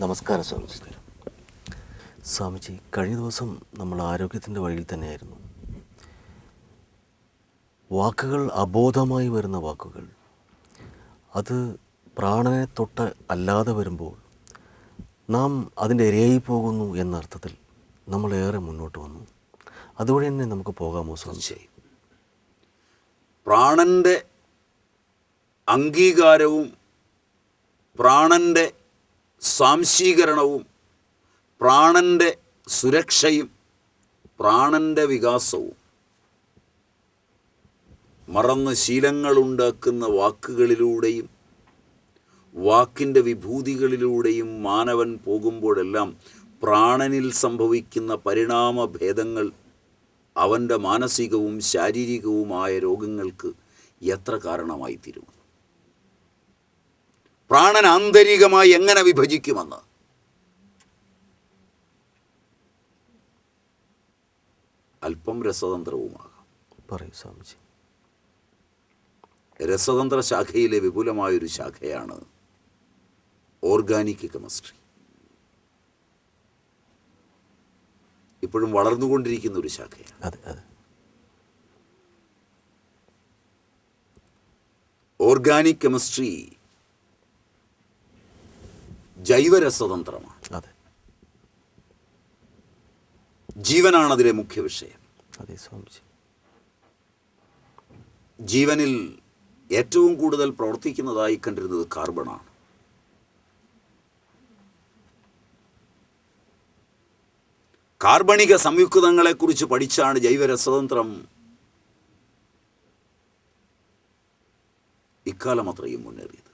നമസ്കാരം സ്വാമിജി. സ്വാമിജി കഴിഞ്ഞ ദിവസം നമ്മൾ ആരോഗ്യത്തിന്റെ വഴിയിൽ തന്നെയായിരുന്നു. വാക്കുകൾ അബോധമായി വരുന്ന വാക്കുകൾ. അത് പ്രാണനെ തൊട്ട് അല്ലാതെ വരുമ്പോൾ നാം അതിന്റെ ഇരയായി പോകുന്നു എന്നർത്ഥത്തിൽ നമ്മളേറെ മുന്നോട്ട് വന്നു. അതുവഴി തന്നെ നമുക്ക് പോകാമോ സ്വാമിജി? പ്രാണന്റെ അംഗീകാരവും പ്രാണന്റെ സ്വാംശീകരണവും പ്രാണന്റെ സുരക്ഷയും പ്രാണന്റെ വികാസവും. മറന്ന് ശീലങ്ങളുണ്ടാക്കുന്ന വാക്കുകളിലൂടെയും വാക്കിന്റെ വിഭൂതികളിലൂടെയും മാനവൻ പോകുമ്പോഴെല്ലാം പ്രാണനിൽ സംഭവിക്കുന്ന പരിണാമ ഭേദങ്ങൾ അവന്റെ മാനസികവും ശാരീരികവുമായ രോഗങ്ങൾക്ക് എത്ര കാരണമായി തീരും പ്രാണൻ ആന്തരികമായി എങ്ങനെ വിഭജിക്കുമെന്ന്. അല്പം രസതന്ത്രവുമാകാം. പറയൂ സ്വാമിജി. രസതന്ത്ര ശാഖയിലെ വിപുലമായൊരു ശാഖയാണ് ഓർഗാനിക് കെമിസ്ട്രി. ഇപ്പോഴും വളർന്നുകൊണ്ടിരിക്കുന്ന ഒരു ശാഖയാണ്. അതെ അതെ. ഓർഗാനിക് കെമിസ്ട്രി ജൈവരസതന്ത്രമാണ്. അതെ. ജീവനാണ് അതിലെ മുഖ്യ വിഷയം. അതെ സ്വാമിജി. ജീവനിൽ ഏറ്റവും കൂടുതൽ പ്രവർത്തിക്കുന്നതായി കണ്ടിരുന്നത് കാർബണാണ്. കാർബണിക സംയുക്തങ്ങളെക്കുറിച്ച് പഠിച്ചാണ് ജൈവരസതന്ത്രം ഇക്കാലം അത്രയും മുന്നേറിയത്.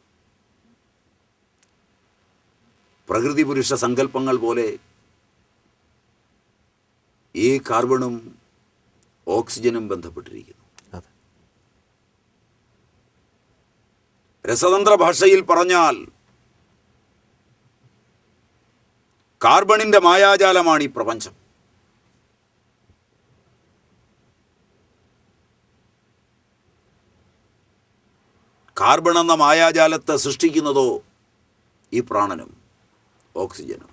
പ്രകൃതി പുരുഷ സങ്കല്പങ്ങൾ പോലെ ഈ കാർബണും ഓക്സിജനും ബന്ധപ്പെട്ടിരിക്കുന്നു. രസതന്ത്ര ഭാഷയിൽ പറഞ്ഞാൽ കാർബണിന്റെ മായാജാലമാണ് ഈ പ്രപഞ്ചം. കാർബൺ എന്ന മായാജാലത്തെ സൃഷ്ടിക്കുന്നതോ ഈ പ്രാണനും. ഓക്സിജനും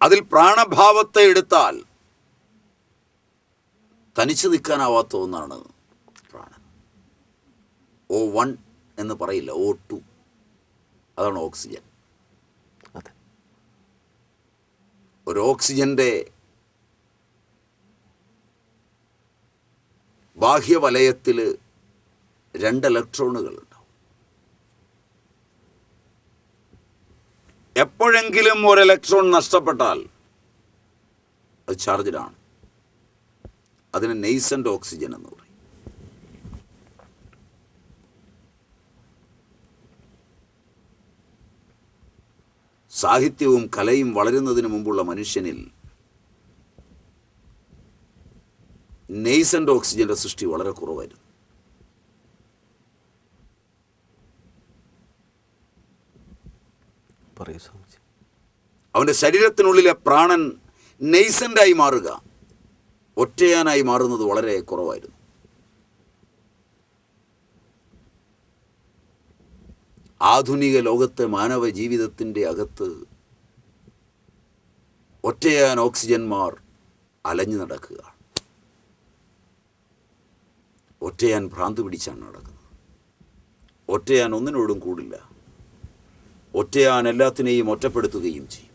അതിൽ പ്രാണഭാവത്തെ എടുത്താൽ തനിച്ചു നിൽക്കാനാവാത്ത ഒന്നാണ് പ്രാണൻ. ഓ വൺ എന്ന് പറയില്ല ഓ ടു അതാണ് ഓക്സിജൻ. ഒരു ഓക്സിജന്റെ ബാഹ്യവലയത്തിൽ രണ്ട് ഇലക്ട്രോണുകൾ ഉണ്ടാവും. എപ്പോഴെങ്കിലും ഒരു ഇലക്ട്രോൺ നഷ്ടപ്പെട്ടാൽ അത് ചാർജഡാണ് അതിന് നെയ്സന്റ് ഓക്സിജൻ എന്ന് പറയും. സാഹിത്യവും കലയും വളരുന്നതിന് മുമ്പുള്ള മനുഷ്യനിൽ നെയ്സന്റ് ഓക്സിജന്റെ സൃഷ്ടി വളരെ കുറവായിരുന്നു. അവന്റെ ശരീരത്തിനുള്ളിലെ പ്രാണൻ നെയ്സന്റായി മാറുക ഒറ്റയാനായി മാറുന്നത് വളരെ കുറവായിരുന്നു. ആധുനിക ലോകത്തെ മാനവ ജീവിതത്തിന്റെ അകത്ത് ഒറ്റയാൻ ഓക്സിജന്മാർ അലഞ്ഞു നടക്കുക. ഒറ്റയാൻ ഭ്രാന്ത് പിടിച്ചാണ് നടക്കുന്നത്. ഒറ്റയാൻ ഒന്നിനോടും കൂടില്ല. ഒറ്റയാൻ എല്ലാത്തിനെയും ഒറ്റപ്പെടുത്തുകയും ചെയ്യും.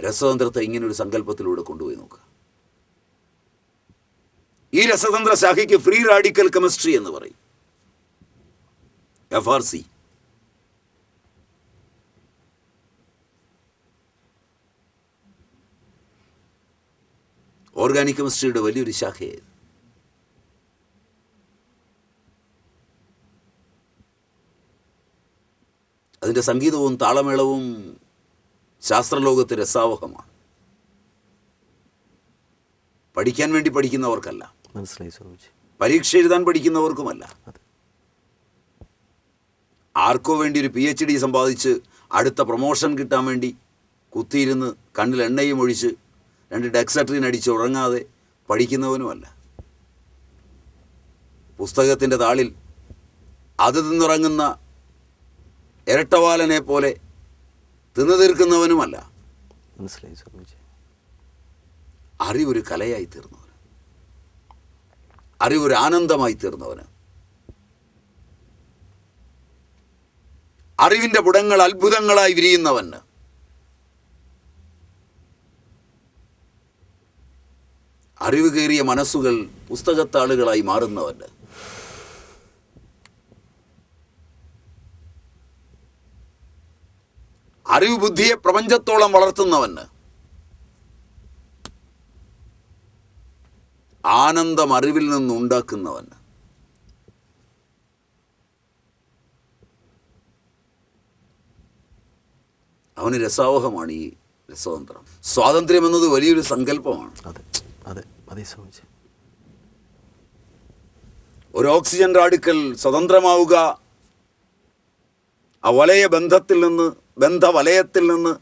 രസതന്ത്രത്തെ ഇങ്ങനൊരു സങ്കല്പത്തിലൂടെ കൊണ്ടുപോയി നോക്കുക. ഈ രസതന്ത്ര ശാഖയ്ക്ക് ഫ്രീ റാഡിക്കൽ കെമിസ്ട്രി എന്ന് പറയും. എഫ് ആർ സി ഓർഗാനിക് കെമിസ്ട്രിയുടെ വലിയൊരു ശാഖയായത് അതിന്റെ സംഗീതവും താളമേളവും ശാസ്ത്രലോകത്ത് രസാവഹമാണ്. പഠിക്കാൻ വേണ്ടി പഠിക്കുന്നവർക്കല്ല. മനസ്സിലായി സ്വാമിജി പരീക്ഷ എഴുതാൻ പഠിക്കുന്നവർക്കുമല്ല. ആർക്കോ വേണ്ടി ഒരു പി എച്ച് ഡി സമ്പാദിച്ച് അടുത്ത പ്രൊമോഷൻ കിട്ടാൻ വേണ്ടി കുത്തിയിരുന്ന് കണ്ണിൽ എണ്ണയും ഒഴിച്ച് രണ്ട് ഡെക്സട്രീൻ അടിച്ച് ഉറങ്ങാതെ പഠിക്കുന്നവനുമല്ല. പുസ്തകത്തിന്റെ താളിൽ അത് തിന്നുറങ്ങുന്ന ഇരട്ടവാലനെ പോലെ തിന്നു തീർക്കുന്നവനുമല്ല. മനസ്സിലായി സ്വാമിജി. അറിവൊരു കലയായി തീർന്നവന്. അറിവൊരു ആനന്ദമായി തീർന്നവന്. അറിവിന്റെ പുടങ്ങൾ അത്ഭുതങ്ങളായി വിരിയുന്നവന്. അറിവ് കയറിയ മനസ്സുകൾ പുസ്തകത്താളുകളായി മാറുന്നവല്ല അറിവ് ബുദ്ധിയെ പ്രപഞ്ചത്തോളം വളർത്തുന്നവന്. ആനന്ദം അറിവിൽ നിന്നുണ്ടാക്കുന്നവന് അവന് രസാവഹമാണ് ഈ രസതന്ത്രം. സ്വാതന്ത്ര്യം എന്നത് വലിയൊരു സങ്കല്പമാണ്. അതെ. അതെ അതേ സ്വാമിജി ഒരു ഓക്സിജൻ റാഡിക്കൽ സ്വതന്ത്രമാവുക. ആ വലയ ബന്ധത്തിൽ നിന്ന് ബന്ധവലയത്തിൽ നിന്ന്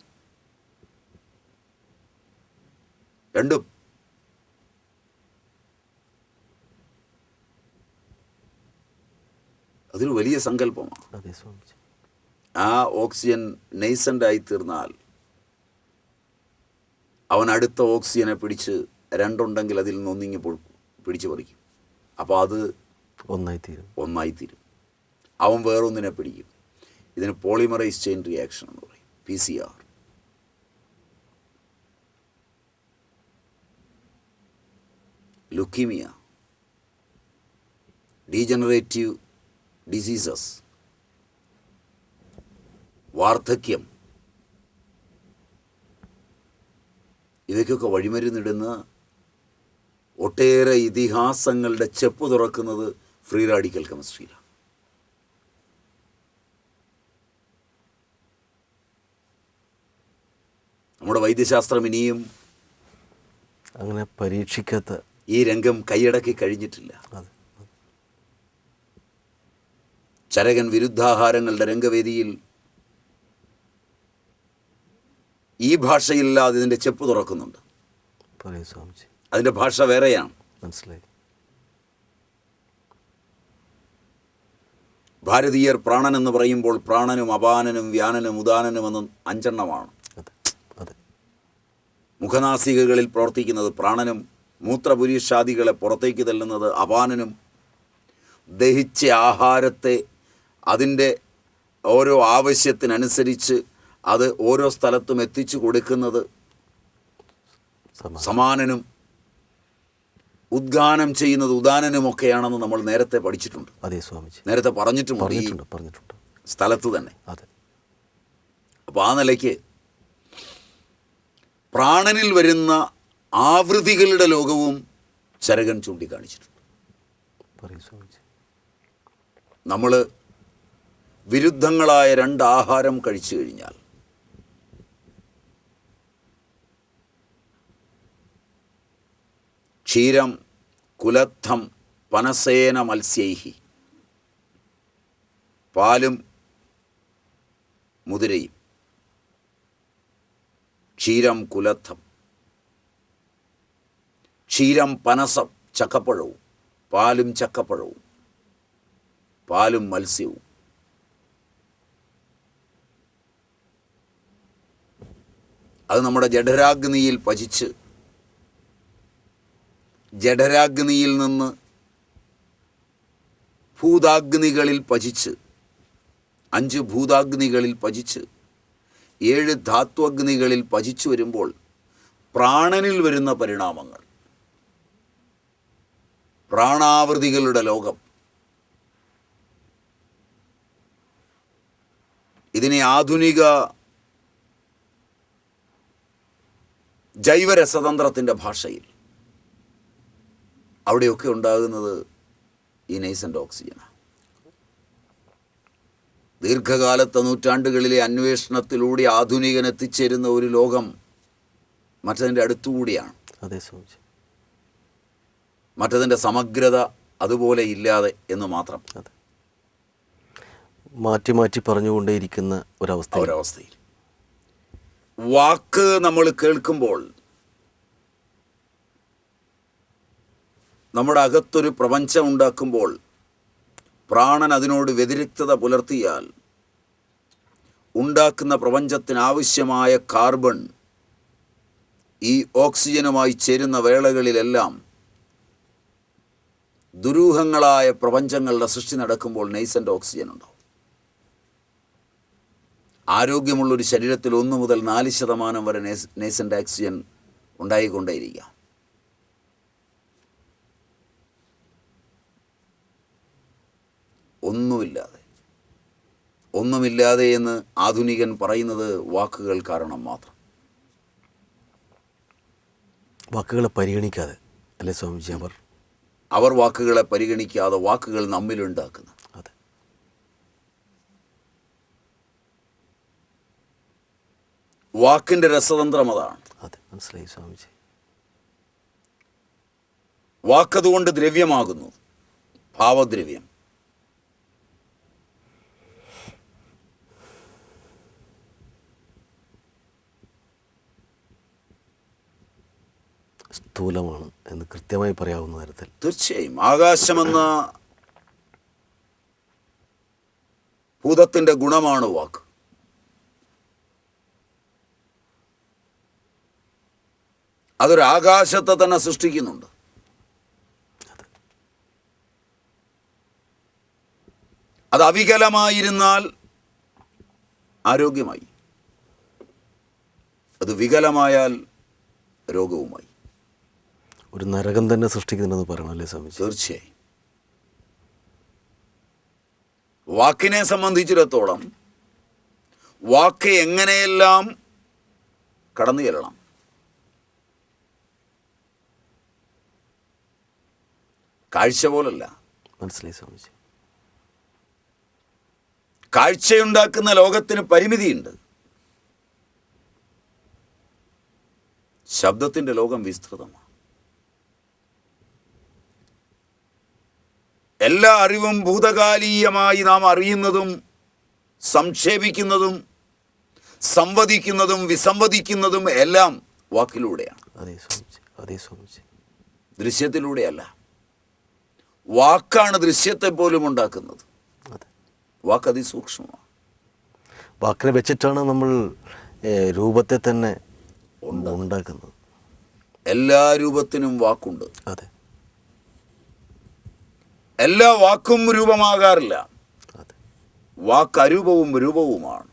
രണ്ടും അതൊരു വലിയ സങ്കല്പമാണ്. ആ ഓക്സിജൻ നെയ്സന്റായി തീർന്നാൽ അവൻ അടുത്ത ഓക്സിജനെ പിടിച്ച് രണ്ടുണ്ടെങ്കിൽ അതിൽ നിന്ന് ഒന്നിങ്ങി പിടിച്ചു പറിക്കും. അപ്പോൾ അത് ഒന്നായി തീരും ഒന്നായി തീരും അവൻ വേറൊന്നിനെ പിടിക്കും. ഇതിന് പോളിമറൈസ് ചെയിൻ റിയാക്ഷൻ എന്ന് പറയും. P C R. Leukaemia. Degenerative diseases. വാർദ്ധക്യം. ഇവയ്ക്കൊക്കെ വഴിമരുന്നിടുന്ന ഒട്ടേറെ ഇതിഹാസങ്ങളുടെ ചെപ്പ് തുറക്കുന്നത് ഫ്രീ റാഡിക്കൽ കെമിസ്ട്രിയിലാണ് നമ്മുടെ വൈദ്യശാസ്ത്രം ഇനിയും അങ്ങനെ പരീക്ഷിക്കാത്ത ഈ രംഗം കൈയടക്കി കഴിഞ്ഞിട്ടില്ല. ചരകൻ വിരുദ്ധാഹാരങ്ങളുടെ രംഗവേദിയിൽ ഈ ഭാഷയില്ലാതെ ഇതിന്റെ ചെപ്പ് തുറക്കുന്നുണ്ട്. പറയൂ സ്വാമിജി. അതിന്റെ ഭാഷ വേറെയാണ്. മനസ്സിലായി. ഭാരതീയർ പ്രാണൻ എന്ന് പറയുമ്പോൾ പ്രാണനും അപാനനും വ്യാനനും ഉദാനനും എന്നും അഞ്ചെണ്ണമാണ്. മുഖനാസികകളിൽ പ്രവർത്തിക്കുന്നത് പ്രാണനും മൂത്രപുരീഷാദികളെ പുറത്തേക്ക് തള്ളുന്നത് അപാനനും. ദഹിച്ച ആഹാരത്തെ അതിന്റെ ഓരോ ആവശ്യത്തിനനുസരിച്ച് അത് ഓരോ സ്ഥലത്തും എത്തിച്ചു കൊടുക്കുന്നത് സമാനനും ഉദ്ഗാനം ചെയ്യുന്നത് ഉദാനനുമൊക്കെയാണെന്ന് നമ്മൾ നേരത്തെ പഠിച്ചിട്ടുണ്ട്. അതെ സ്വാമിജി. നേരത്തെ പറഞ്ഞിട്ടും പറഞ്ഞിട്ടുണ്ട് പറഞ്ഞിട്ടുണ്ട്. സ്ഥലത്ത് തന്നെ. അതെ. അപ്പോൾ ആ നിലയ്ക്ക് പ്രാണനിൽ വരുന്ന ആവൃത്തികളുടെ ലോകവും ചരകൻ ചൂണ്ടിക്കാണിച്ചിട്ടുണ്ട്. നമ്മൾ വിരുദ്ധങ്ങളായ രണ്ട് ആഹാരം കഴിച്ചു കഴിഞ്ഞാൽ ക്ഷീരം കുലത്ഥം പനസേന മത്സ്യൈഹി. പാലും മുതിരയും. ക്ഷീരം കുലത്ഥം ക്ഷീരം പനസം ചക്കപ്പഴവും. പാലും ചക്കപ്പഴവും. പാലും മത്സ്യവും. അത് നമ്മുടെ ജഠരാഗ്നിയിൽ പചിച്ച് ജഠരാഗ്നിയിൽ നിന്ന് ഭൂതാഗ്നികളിൽ പചിച്ച് അഞ്ച് ഭൂതാഗ്നികളിൽ പചിച്ച് ഏഴ് ധാത്വഗ്നികളിൽ പചിച്ചു വരുമ്പോൾ പ്രാണനിൽ വരുന്ന പരിണാമങ്ങൾ. പ്രാണാവൃതികളുടെ ലോകം. ഇതിനെ ആധുനിക ജൈവരസതന്ത്രത്തിന്റെ ഭാഷയിൽ അവിടെയൊക്കെ ഉണ്ടാകുന്നത് ഈ നൈസന്റ് ഓക്സിജനാണ് ദീർഘകാലത്തെ നൂറ്റാണ്ടുകളിലെ അന്വേഷണത്തിലൂടെ ആധുനികൻ എത്തിച്ചേരുന്ന ഒരു ലോകം മറ്റതിന്റെ അടുത്തുകൂടിയാണ്. അതെ സ്വാമിജി. മറ്റതിന്റെ സമഗ്രത അതുപോലെ ഇല്ലാതെ എന്ന് മാത്രം. മാറ്റി മാറ്റി പറഞ്ഞുകൊണ്ടേയിരിക്കുന്ന ഒരവസ്ഥ ഒരവസ്ഥയിൽ. വാക്ക് നമ്മൾ കേൾക്കുമ്പോൾ നമ്മുടെ അകത്തൊരു പ്രപഞ്ചം ഉണ്ടാക്കുമ്പോൾ പ്രാണൻ അതിനോട് വ്യതിരിക്തത പുലർത്തിയാൽ ഉണ്ടാക്കുന്ന പ്രപഞ്ചത്തിന് ആവശ്യമായ കാർബൺ ഈ ഓക്സിജനുമായി ചേരുന്ന വേളകളിലെല്ലാം ദുരൂഹങ്ങളായ പ്രപഞ്ചങ്ങളുടെ സൃഷ്ടി നടക്കുമ്പോൾ നെയ്സന്റ് ഓക്സിജൻ ഉണ്ടാവും. ആരോഗ്യമുള്ളൊരു ശരീരത്തിൽ ഒന്ന് മുതൽ നാല് ശതമാനം വരെ നെയ്സന്റെ ഓക്സിജൻ ഉണ്ടായിക്കൊണ്ടേയിരിക്കാം. ഒന്നുമില്ലാതെ. ഒന്നുമില്ലാതെ എന്ന് ആധുനികൻ പറയുന്നത് വാക്കുകൾ കാരണം മാത്രം. വാക്കുകളെ പരിഗണിക്കാതെ അല്ലേ സ്വാമിജി? അവർ അവർ വാക്കുകളെ പരിഗണിക്കാതെ വാക്കുകൾ നമ്മിലുണ്ടാക്കുന്നു അതെ. വാക്കിന്റെ രസതന്ത്രം അതാണ്. അതെ മനസ്സിലായി സ്വാമിജി. വാക്കതുകൊണ്ട് ദ്രവ്യമാകുന്നു. ഭാവദ്രവ്യം. സ്ഥൂലമാണ് എന്ന് കൃത്യമായി പറയാവുന്ന തരത്തിൽ. തീർച്ചയായും. ആകാശമെന്ന ഭൂതത്തിന്റെ ഗുണമാണ് വാക്ക്. അതൊരു ആകാശത്തെ തന്നെ സൃഷ്ടിക്കുന്നുണ്ട്. അത് അവികലമായിരുന്നാൽ ആരോഗ്യമായി. അത് വികലമായാൽ രോഗവുമായി. ഒരു നരകം തന്നെ സൃഷ്ടിക്കുന്നുണ്ടെന്ന് പറയണം അല്ലേ സ്വാമിജി? തീർച്ചയായും. വാക്കിനെ സംബന്ധിച്ചിടത്തോളം വാക്ക് എങ്ങനെയെല്ലാം കടന്നു ചെല്ലണം? കാഴ്ച പോലല്ല. മനസ്സിലായി സ്വാമിജി. കാഴ്ചയുണ്ടാക്കുന്ന ലോകത്തിന് പരിമിതിയുണ്ട്. ശബ്ദത്തിന്റെ ലോകം വിസ്തൃതമാണ്. എല്ലാ അറിവും ഭൂതകാലീയമായി നാം അറിയുന്നതും സംക്ഷേപിക്കുന്നതും സംവദിക്കുന്നതും വിസംവദിക്കുന്നതും എല്ലാം വാക്കിലൂടെയാണ്. ദൃശ്യത്തിലൂടെയല്ല. വാക്കാണ് ദൃശ്യത്തെ പോലും ഉണ്ടാക്കുന്നത്. വാക്ക് അതിസൂക്ഷ്മമാണ് വാക്കിനെ വെച്ചിട്ടാണ് നമ്മൾ രൂപത്തെ തന്നെ ഉണ്ടാക്കുന്നത്. എല്ലാ രൂപത്തിനും വാക്കുണ്ട്. അതെ. എല്ലാ വാക്കും രൂപമാകാറില്ല. വാക്ക് അരൂപവും രൂപവുമാണ്.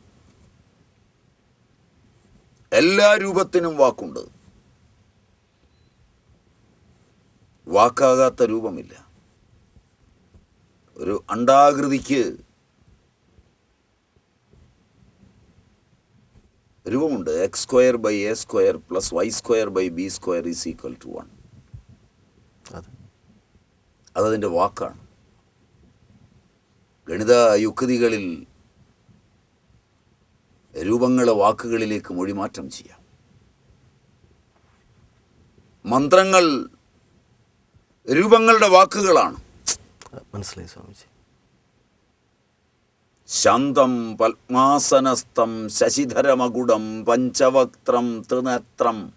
എല്ലാ രൂപത്തിനും വാക്കുണ്ട്. വാക്കാകാത്ത രൂപമില്ല. ഒരു അണ്ടാകൃതിക്ക് രൂപമുണ്ട്. X square by a square plus y square by b square is equal to one. അതെ. അതതിന്റെ വാക്കാണ്. ഗണിത യുക്തികളിൽ രൂപങ്ങളെ വാക്കുകളിലേക്ക് മൊഴിമാറ്റം ചെയ്യാം. മന്ത്രങ്ങൾ രൂപങ്ങളുടെ വാക്കുകളാണ്. മനസ്സിലായി സ്വാമിജി. ശാന്തം പത്മാസനസ്ഥം ശശിധരമകുടം പഞ്ചവക്ത്രം ത്രിനേത്രം.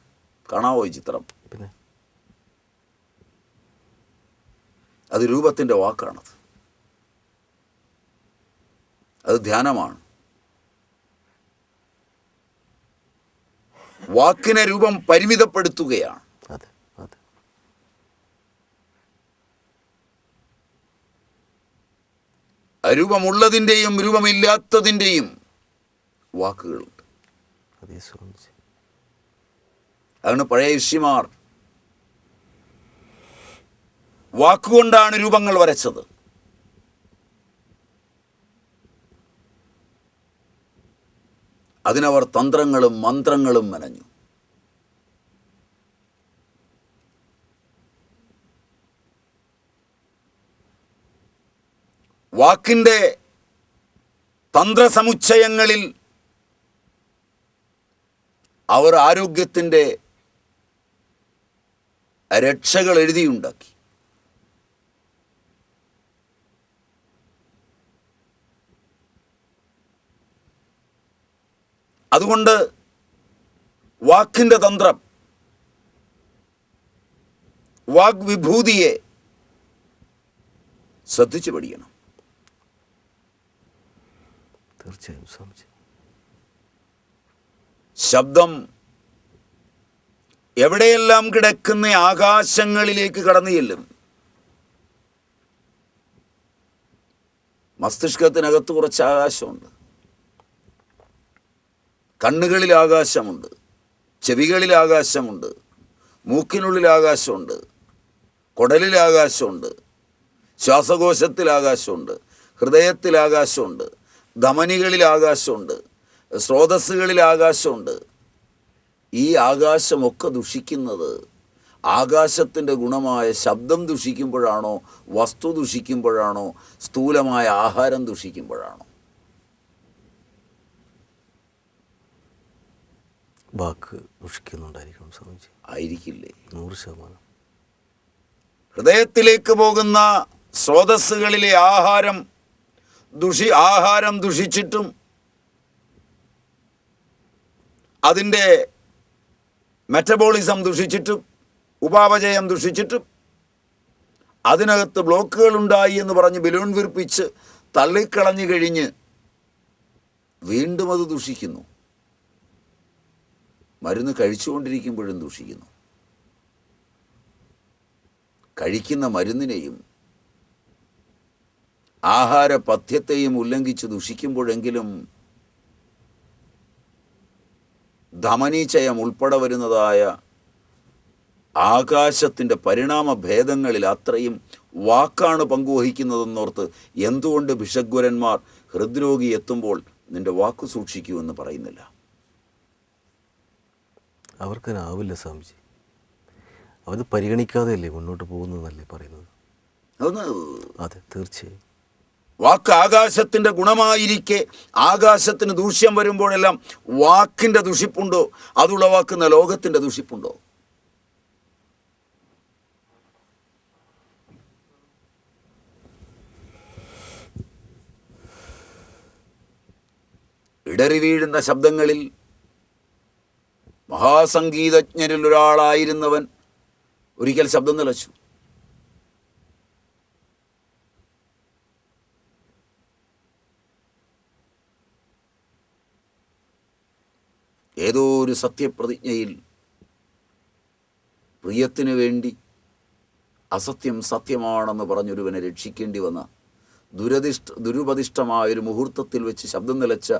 കാണാവോ ഈ ചിത്രം? അത് രൂപത്തിന്റെ വാക്കാണത്. അത് ധ്യാനമാണ്. വാക്കിനെ രൂപം പരിമിതപ്പെടുത്തുകയാണ്. അതെ അതെ. രൂപമുള്ളതിന്റെയും രൂപമില്ലാത്തതിന്റെയും വാക്കുകളുണ്ട്. അതാണ് പഴയ ഋഷിമാർ വാക്കുകൊണ്ടാണ് രൂപങ്ങൾ വരച്ചത്. അതിനവർ തന്ത്രങ്ങളും മന്ത്രങ്ങളും മെനഞ്ഞു. വാക്കിന്റെ തന്ത്രസമുച്ചയങ്ങളിൽ അവർ ആരോഗ്യത്തിന്റെ രക്ഷകൾ എഴുതിയുണ്ടാക്കി. അതുകൊണ്ട് വാക്കിന്റെ തന്ത്രം വാഗ്വിഭൂതിയെ ശ്രദ്ധിച്ചു പഠിക്കണം. തീർച്ചയായും സ്വാമിജി. ശബ്ദം എവിടെയെല്ലാം കിടക്കുന്ന ആകാശങ്ങളിലേക്ക് കടന്നു ചെല്ലും? മസ്തിഷ്കത്തിനകത്ത് കുറച്ച് ആകാശമുണ്ട്. കണ്ണുകളിൽ ആകാശമുണ്ട് ചെവികളിൽ ആകാശമുണ്ട് മൂക്കിനുള്ളിൽ ആകാശമുണ്ട് കുടലിൽ ആകാശമുണ്ട് ശ്വാസകോശത്തിൽ ആകാശമുണ്ട് ഹൃദയത്തിൽ ആകാശമുണ്ട് ധമനികളിൽ ആകാശമുണ്ട് സ്രോതസ്സുകളിൽ ആകാശമുണ്ട്. ഈ ആകാശമൊക്കെ ദുഷിക്കുന്നത് ആകാശത്തിന്റെ ഗുണമായ ശബ്ദം ദുഷിക്കുമ്പോഴാണോ വസ്തു ദുഷിക്കുമ്പോഴാണോ സ്ഥൂലമായ ആഹാരം ദുഷിക്കുമ്പോഴാണോ? വാക്ക് ദുഷിക്കുന്നുണ്ടായിരിക്കണം സ്വാമിജി. ആയിരിക്കില്ലേ? നൂറ് ശതമാനം. ഹൃദയത്തിലേക്ക് പോകുന്ന സ്രോതസ്സുകളിലെ ആഹാരം ദുഷി ആഹാരം ദുഷിച്ചിട്ടും അതിന്റെ മെറ്റബോളിസം ദുഷിച്ചിട്ടും ഉപാപചയം ദുഷിച്ചിട്ടും അതിനകത്ത് ബ്ലോക്കുകൾ ഉണ്ടായി എന്ന് പറഞ്ഞ് ബലൂൺ വിർപ്പിച്ച് തള്ളിക്കളഞ്ഞു കഴിഞ്ഞ് വീണ്ടും അത് ദുഷിക്കുന്നു. മരുന്ന് കഴിച്ചുകൊണ്ടിരിക്കുമ്പോഴും ദൂഷിക്കുന്നു. കഴിക്കുന്ന മരുന്നിനെയും ആഹാര പഥ്യത്തെയും ഉല്ലംഘിച്ച് ദുഷിക്കുമ്പോഴെങ്കിലും ധമനീചയം ഉൾപ്പെടെ വരുന്നതായ ആകാശത്തിന്റെ പരിണാമ ഭേദങ്ങളിൽ അത്രയും വാക്കാണ് പങ്കുവഹിക്കുന്നതെന്നോർത്ത് എന്തുകൊണ്ട് ഭിഷഗ്വരന്മാർ ഹൃദ്രോഗി എത്തുമ്പോൾ നിന്റെ വാക്കു സൂക്ഷിക്കൂ എന്ന് പറയുന്നില്ല? അവർക്കതിനാവില്ല സ്വാമിജി. അവർ പരിഗണിക്കാതെയല്ലേ മുന്നോട്ട് പോകുന്നതെന്നല്ലേ പറയുന്നത്? അതെ തീർച്ചയായും. വാക്ക് ആകാശത്തിന്റെ ഗുണമായിരിക്കെ ആകാശത്തിന് ദൂഷ്യം വരുമ്പോഴെല്ലാം വാക്കിന്റെ ദുഷിപ്പുണ്ടോ? അതുളവാക്കുന്ന ലോകത്തിന്റെ ദുഷിപ്പുണ്ടോ? ഇടറി വീഴുന്ന ശബ്ദങ്ങളിൽ മഹാസംഗീതജ്ഞരിൽ ഒരാളായിരുന്നവൻ ഒരിക്കൽ ശബ്ദം നിലച്ചു. ഏതോ ഒരു സത്യപ്രതിജ്ഞയിൽ പ്രിയത്തിനു വേണ്ടി അസത്യം സത്യമാണെന്ന് പറഞ്ഞൊരുവനെ രക്ഷിക്കേണ്ടി വന്ന ദുരതിഷ്ഠ ദുരുപതിഷ്ഠമായൊരു മുഹൂർത്തത്തിൽ വെച്ച് ശബ്ദം നിലച്ച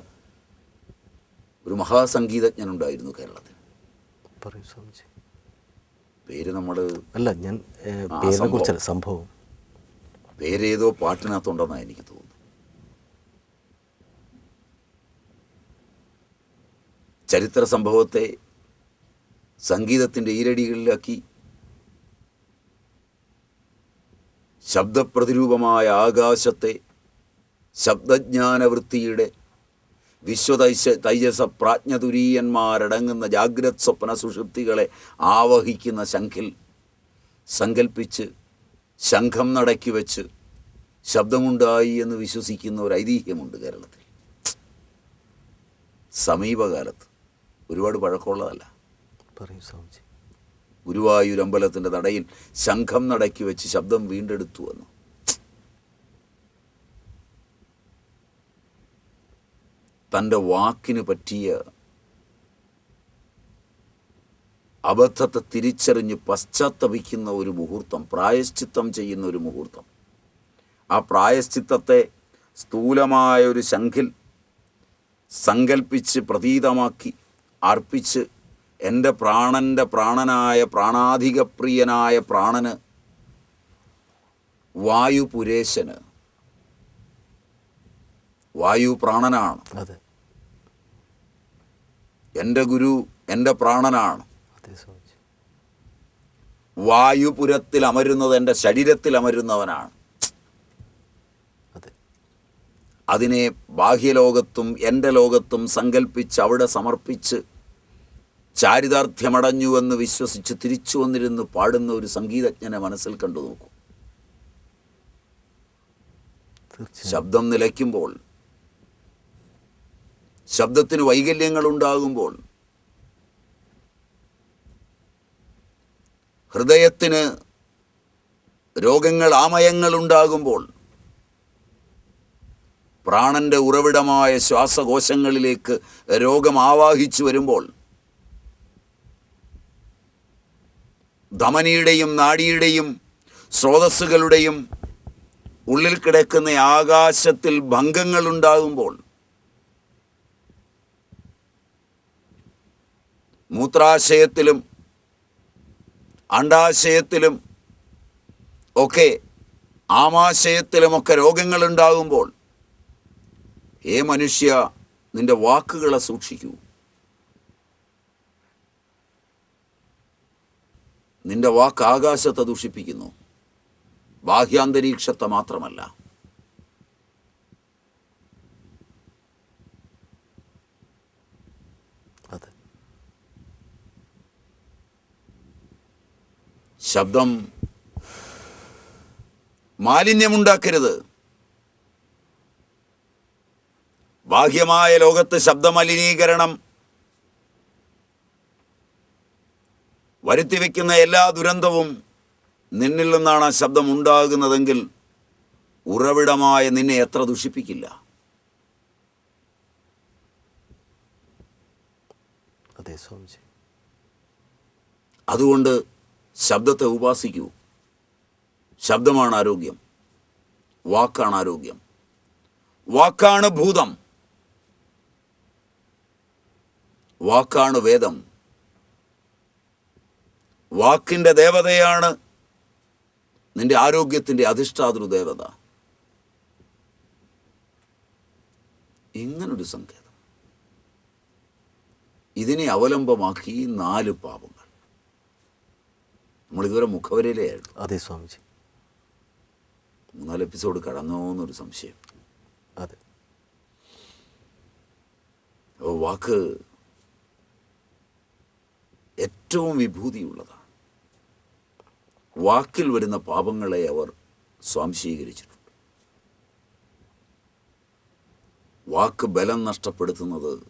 ഒരു മഹാസംഗീതജ്ഞനുണ്ടായിരുന്നു കേരളത്തിൽ. പറയൂ സ്വാമിജി. പേര് നമ്മൾ അല്ല ഞാൻ പേരിനെ സംഭവം. കുറിച്ചല്ല സംഭവം. പേരേതോ പാട്ടിനകത്തുണ്ടെന്നാണ് എനിക്ക് തോന്നുന്നത്. ചരിത്ര സംഭവത്തെ സംഗീതത്തിന്റെ ഈരടികളിലാക്കി ശബ്ദപ്രതിരൂപമായ ആകാശത്തെ ശബ്ദജ്ഞാനവൃത്തിയുടെ വിശ്വതൈശ തൈജസ പ്രാജ്ഞതുരീയന്മാരടങ്ങുന്ന ജാഗ്രത് സ്വപ്ന സുഷുപ്തികളെ ആവഹിക്കുന്ന ശംഖിൽ സങ്കൽപ്പിച്ച് ശംഖം നടക്കി വെച്ച് ശബ്ദമുണ്ടായി എന്ന് വിശ്വസിക്കുന്ന ഒരു ഐതിഹ്യമുണ്ട് കേരളത്തിൽ. സമീപകാലത്ത് ഒരുപാട് പഴക്കമുള്ളതല്ല. പറയൂ സ്വാമിജി. ഗുരുവായൂരമ്പലത്തിന്റെ തടയിൽ നടയിൽ ശംഖം നടക്കി വെച്ച് ശബ്ദം വീണ്ടെടുത്തു വന്നു. തന്റെ വാക്കിന് പറ്റിയ അബദ്ധത്തെ തിരിച്ചറിഞ്ഞ് പശ്ചാത്തപിക്കുന്ന ഒരു മുഹൂർത്തം പ്രായശ്ചിത്തം ചെയ്യുന്ന ഒരു മുഹൂർത്തം. ആ പ്രായശ്ചിത്തത്തെ സ്ഥൂലമായ ഒരു ശംഖിൽ സങ്കൽപ്പിച്ച് പ്രതീതമാക്കി അർപ്പിച്ച് എന്റെ പ്രാണന്റെ പ്രാണനായ പ്രാണാധികപ്രിയനായ പ്രാണന് വായുപുരേശന് വായു പ്രാണനാണ്. എന്റെ ഗുരു എന്റെ പ്രാണനാണ്. വായുപുരത്തിൽ അമരുന്നത് എന്റെ ശരീരത്തിൽ അമരുന്നവനാണ്. അതെ. അതിനെ ബാഹ്യലോകത്തും എന്റെ ലോകത്തും സങ്കല്പിച്ച് അവിടെ സമർപ്പിച്ച് ചാരിതാർത്ഥ്യമടഞ്ഞുവെന്ന് വിശ്വസിച്ച് തിരിച്ചു വന്നിരുന്ന് പാടുന്ന ഒരു സംഗീതജ്ഞനെ മനസ്സിൽ കണ്ടു നോക്കൂ. ശബ്ദം നിലയ്ക്കുമ്പോൾ ശബ്ദത്തിന് വൈകല്യങ്ങൾ ഉണ്ടാകുമ്പോൾ ഹൃദയത്തിന് രോഗങ്ങൾ ആമയങ്ങൾ ഉണ്ടാകുമ്പോൾ പ്രാണന്റെ ഉറവിടമായ ശ്വാസകോശങ്ങളിലേക്ക് രോഗം ആവാഹിച്ചു വരുമ്പോൾ ധമനിയുടെയും നാടിയുടെയും സ്രോതസ്സുകളുടെയും ഉള്ളിൽ കിടക്കുന്ന ആകാശത്തിൽ ഭംഗങ്ങൾ ഉണ്ടാകുമ്പോൾ മൂത്രാശയത്തിലും അണ്ടാശയത്തിലും ഒക്കെ ആമാശയത്തിലുമൊക്കെ രോഗങ്ങളുണ്ടാകുമ്പോൾ ഹേ മനുഷ്യ നിന്റെ വാക്കുകളെ സൂക്ഷിക്കൂ. നിന്റെ വാക്ക് ആകാശത്തെ ദൂഷിപ്പിക്കുന്നു. ബാഹ്യാന്തരീക്ഷത്തെ മാത്രമല്ല അതെ ശബ്ദം മാലിന്യമുണ്ടാക്കരുത്. ബാഹ്യമായ ലോകത്ത് ശബ്ദമലിനീകരണം വരുത്തിവെക്കുന്ന എല്ലാ ദുരന്തവും നിന്നിൽ നിന്നാണ് ആ ശബ്ദം ഉണ്ടാകുന്നതെങ്കിൽ ഉറവിടമായ നിന്നെ എത്ര ദുഷിപ്പിക്കില്ല. അതെ സ്വാമിജി. അതുകൊണ്ട് ശബ്ദത്തെ ഉപാസിക്കൂ. ശബ്ദമാണ് ആരോഗ്യം. വാക്കാണ് ആരോഗ്യം. വാക്കാണ് ഭൂതം. വാക്കാണ് വേദം. വാക്കിന്റെ ദേവതയാണ് നിന്റെ ആരോഗ്യത്തിന്റെ അധിഷ്ഠാതൃ ദേവത ഇങ്ങനൊരു സങ്കേതം. ഇതിനെ അവലംബമാക്കി നാല് പാപങ്ങൾ. നമ്മളിതുവരെ മുഖവരയിലായിരുന്നു. അതെ സ്വാമിജി. മൂന്നാൽ എപ്പിസോഡ് കടന്നോ എന്നൊരു സംശയം. അതെ. അപ്പോൾ വാക്ക് ഏറ്റവും വിഭൂതിയുള്ളതാണ്. വാക്കിൽ വരുന്ന പാപങ്ങളെ അവർ സ്വാംശീകരിച്ചിട്ടുണ്ട്. വാക്ക് ബലം നഷ്ടപ്പെടുത്തുന്നത്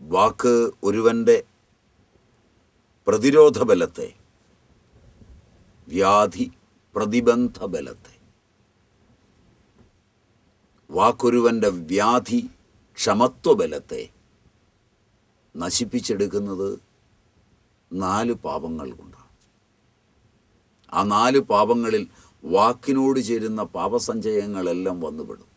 വാക്ക് ഒരുവന്റെ പ്രതിരോധ ബലത്തെ വ്യാധി പ്രതിബന്ധ ബലത്തെ വാക്കൊരുവന്റെ വ്യാധി ക്ഷമത്വബലത്തെ നശിപ്പിച്ചെടുക്കുന്നത് നാല് പാപങ്ങൾ കൊണ്ടാണ്. ആ നാല് പാപങ്ങളിൽ വാക്കിനോട് ചേരുന്ന പാപസഞ്ചയങ്ങളെല്ലാം വന്നുപെടും.